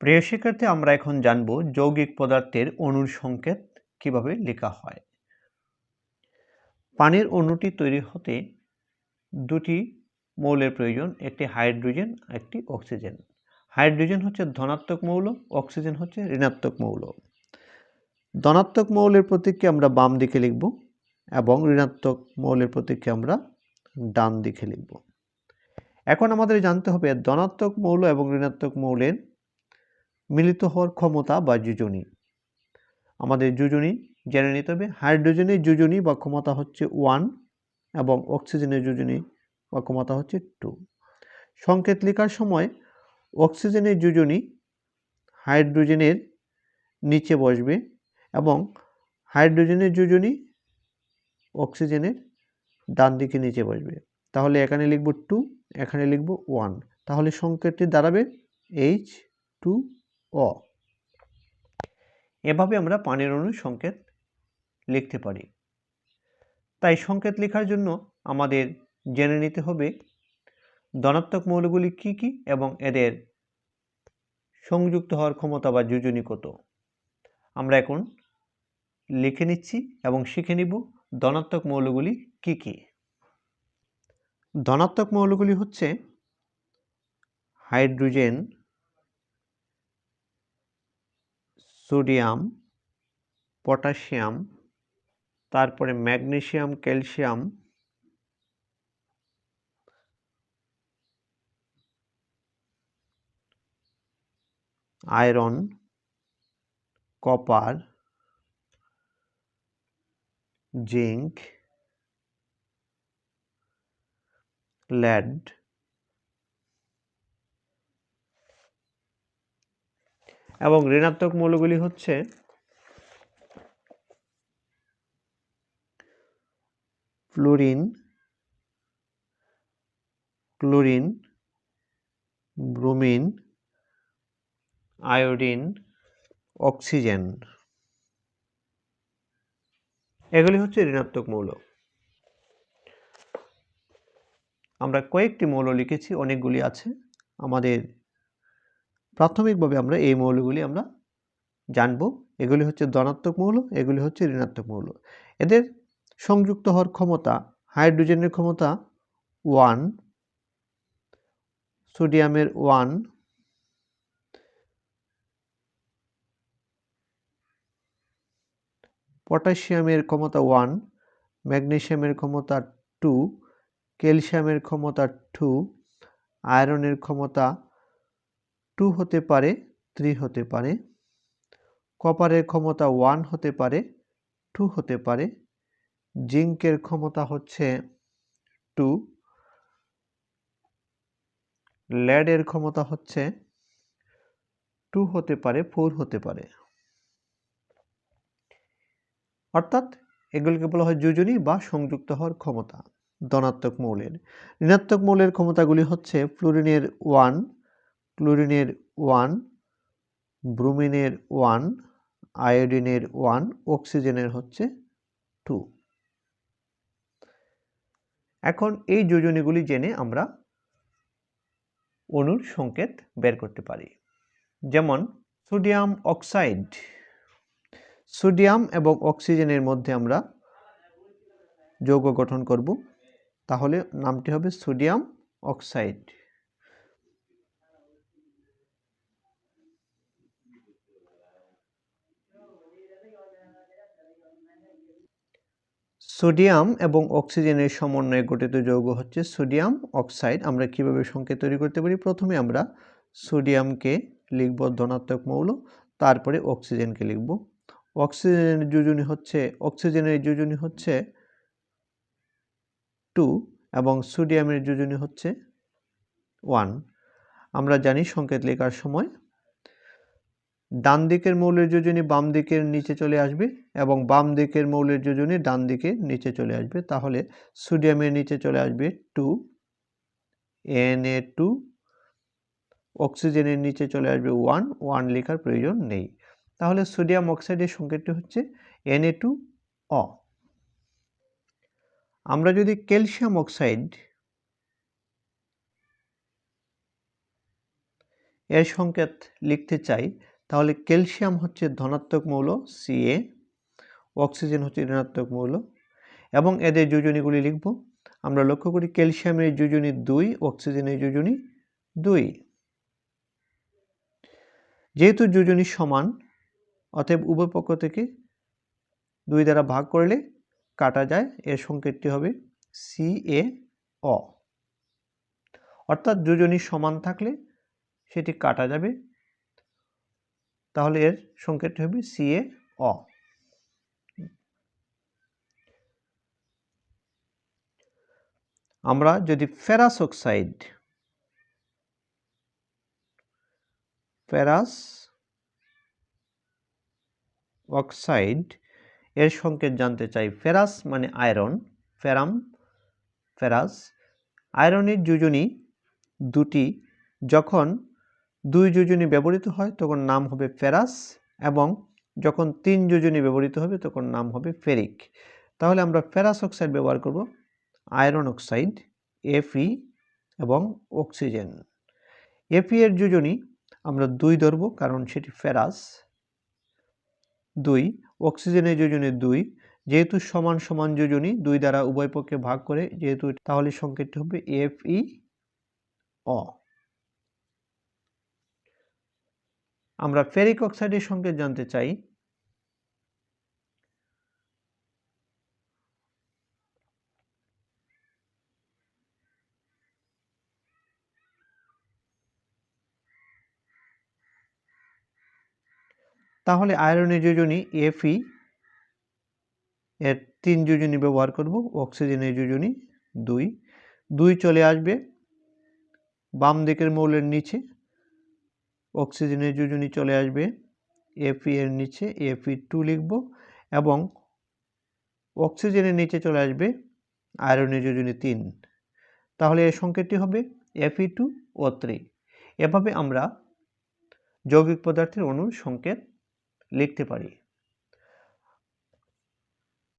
প্রিয় শিক্ষার্থী, আমরা এখন জানব যৌগিক পদার্থের অণুর সংকেত কীভাবে লেখা হয়। পানির অণুটি তৈরি হতে দুটি মৌলের প্রয়োজন, একটি হাইড্রোজেন একটি অক্সিজেন। হাইড্রোজেন হচ্ছে ধনাত্মক মৌল, অক্সিজেন হচ্ছে ঋণাত্মক মৌল। ধনাত্মক মৌলের প্রতীককে আমরা বাম দিকে লিখব এবং ঋণাত্মক মৌলের প্রতীককে আমরা ডান দিকে লিখব। এখন আমাদের জানতে হবে ধনাত্মক মৌল এবং ঋণাত্মক মৌলের মিলিত হওয়ার ক্ষমতা বা যোজনী। আমাদের যোজনী জেনে নিতে হবে। হাইড্রোজেনের যোজনী বা ক্ষমতা হচ্ছে ওয়ান এবং অক্সিজেনের যোজনী বা ক্ষমতা হচ্ছে টু। সংকেত লেখার সময় অক্সিজেনের যোজনী হাইড্রোজেনের নিচে বসবে এবং হাইড্রোজেনের যোজনী অক্সিজেনের ডান দিকে নিচে বসবে। তাহলে এখানে লিখব টু, এখানে লিখব ওয়ান। তাহলে সংকেতটি দাঁড়াবে এইচ টু অ। এভাবে আমরা পানির অণুর সংকেত লিখতে পারি। তাই সংকেত লেখার জন্য আমাদের জেনে নিতে হবে, ধনাত্মক মৌলগুলি কি কি এবং এদের সংযুক্ত হওয়ার ক্ষমতা বা যোজনী কত? আমরা এখন লিখে নিচ্ছি এবং শিখে নিব ধনাত্মক মৌলগুলি কি কি। ধনাত্মক মৌলগুলি হচ্ছে হাইড্রোজেন সোডিয়াম পটাশিয়াম তারপরে magnesium calcium iron copper zinc lead এবং ঋণাত্মক মৌলগুলি হচ্ছে fluorine chlorine bromine iodine oxygen এগুলি হচ্ছে ঋণাত্মক মৌল। আমরা কয়েকটি মৌল লিখেছি, অনেকগুলি আছে। আমাদের প্রাথমিকভাবে আমরা এই মৌলগুলি আমরা জানব। এগুলি হচ্ছে ধনাত্মক মৌল, এগুলি হচ্ছে ঋণাত্মক মৌল। এদের সংযুক্ত হওয়ার ক্ষমতা, হাইড্রোজেনের ক্ষমতা ওয়ান, সোডিয়ামের ওয়ান, পটাশিয়ামের ক্ষমতা ওয়ান, ম্যাগনেশিয়ামের ক্ষমতা টু, ক্যালসিয়ামের ক্ষমতা টু, আয়রনের ক্ষমতা টু হতে পারে, থ্রি হতে পারে, কপারের ক্ষমতা ওয়ান হতে পারে, টু হতে পারে, জিঙ্কের ক্ষমতা হচ্ছে টু, ল্যাডের ক্ষমতা হচ্ছে টু হতে পারে, ফোর হতে পারে। অর্থাৎ এগুলিকে বলা হয় যোজনী বা সংযুক্ত হওয়ার ক্ষমতা, ধনাত্মক মৌলের। ঋণাত্মক মৌলের ক্ষমতাগুলি হচ্ছে ফ্লোরিনের ওয়ান ক্লোরিনের ওয়ান, ব্রুমিনের ওয়ান, আয়োডিনের ওয়ান, অক্সিজেনের হচ্ছে টু। এখন এই যোজনীগুলি জেনে আমরা অণুর সংকেত বের করতে পারি। যেমন সোডিয়াম অক্সাইড, সোডিয়াম এবং অক্সিজেনের মধ্যে আমরা যৌগ গঠন করব। তাহলে নামটি হবে সোডিয়াম অক্সাইড। সোডিয়াম এবং অক্সিজেনের সমন্বয়ে গঠিত যৌগ হচ্ছে সোডিয়াম অক্সাইড। আমরা কীভাবে সংকেত তৈরি করতে পারি? প্রথমে আমরা সোডিয়ামকে লিখব ধনাত্মক মৌল, তারপরে অক্সিজেনকে লিখব। অক্সিজেনের যোজনী হচ্ছে, অক্সিজেনের যোজনী হচ্ছে টু এবং সোডিয়ামের যোজনী হচ্ছে ওয়ান। আমরা জানি সংকেত লেখার সময় ডান দিকের মৌলের যোজনী বাম দিকের নিচে চলে আসবে এবং বাম দিকের মৌলের যোজনী ডান দিকে নিচে চলে আসবে। তাহলে সোডিয়ামের নিচে চলে আসবে টু, এন এ টু অক্সিজেনের নিচে চলে আসবে ওয়ান ওয়ান লেখার প্রয়োজন নেই। তাহলে সোডিয়াম অক্সাইডের সংকেতটি হচ্ছে এন এ টু অ। আমরা যদি ক্যালসিয়াম অক্সাইড এর সংকেত লিখতে চাই তাহলে ক্যালসিয়াম হচ্ছে ধনাত্মক মৌল সিএ অক্সিজেন হচ্ছে ঋণাত্মক মৌল, এবং এদের যোজনীগুলি লিখব। আমরা লক্ষ্য করি ক্যালসিয়ামের যোজনী দুই, অক্সিজেনের যোজনী দুই। যেহেতু যোজনী সমান, অতএব উভয় থেকে দুই দ্বারা ভাগ করলে কাটা যায়, এর সংকেতটি হবে সি এ অ। অর্থাৎ যোজনী সমান থাকলে সেটি কাটা যাবে তাহলে এর সংকেতটি হবে সি এ অ। আমরা যদি ফেরাস অক্সাইড ফেরাস অক্সাইড এর সংকেত জানতে চাই। ফেরাস মানে আয়রন ফেরাম ফেরাস আয়রনের যোজনী দুটি, যখন দুই যোজনী ব্যবহৃত হয়, তখন নাম হবে ফেরাস এবং যখন তিন যোজনী ব্যবহৃত হবে, তখন নাম হবে ফেরিক। তাহলে আমরা ফেরাস অক্সাইড ব্যবহার করব, আয়রন অক্সাইড এফি এবং অক্সিজেন। এফি এর যোজনী আমরা দুই ধরব, কারণ সেটি ফেরাস। দুই, অক্সিজেনের যোজনী দুই, যেহেতু সমান সমান যোজনী, দুই দ্বারা উভয় পক্ষে ভাগ করে, যেহেতু তাহলে সংকেতটি হবে এফ ই অ আমরা ফেরিক অক্সাইডের সংকেত জানতে চাই। তাহলে আয়রনের যোজনী এফই এর তিন যোজনী ব্যবহার করব, অক্সিজেনের যোজনী দুই। দুই চলে আসবে বাম দিকের মৌলের নিচে। অক্সিজেনের যোজনী চলে আসবে। এফি এর নিচে এফি টু লিখব এবং অক্সিজেনের নিচে চলে আসবে আয়রনের যোজনী তিন। তাহলে এর সংকেতটি হবে এফি টু ও থ্রি এভাবে আমরা যৌগিক পদার্থের অণুর সংকেত লিখতে পারি।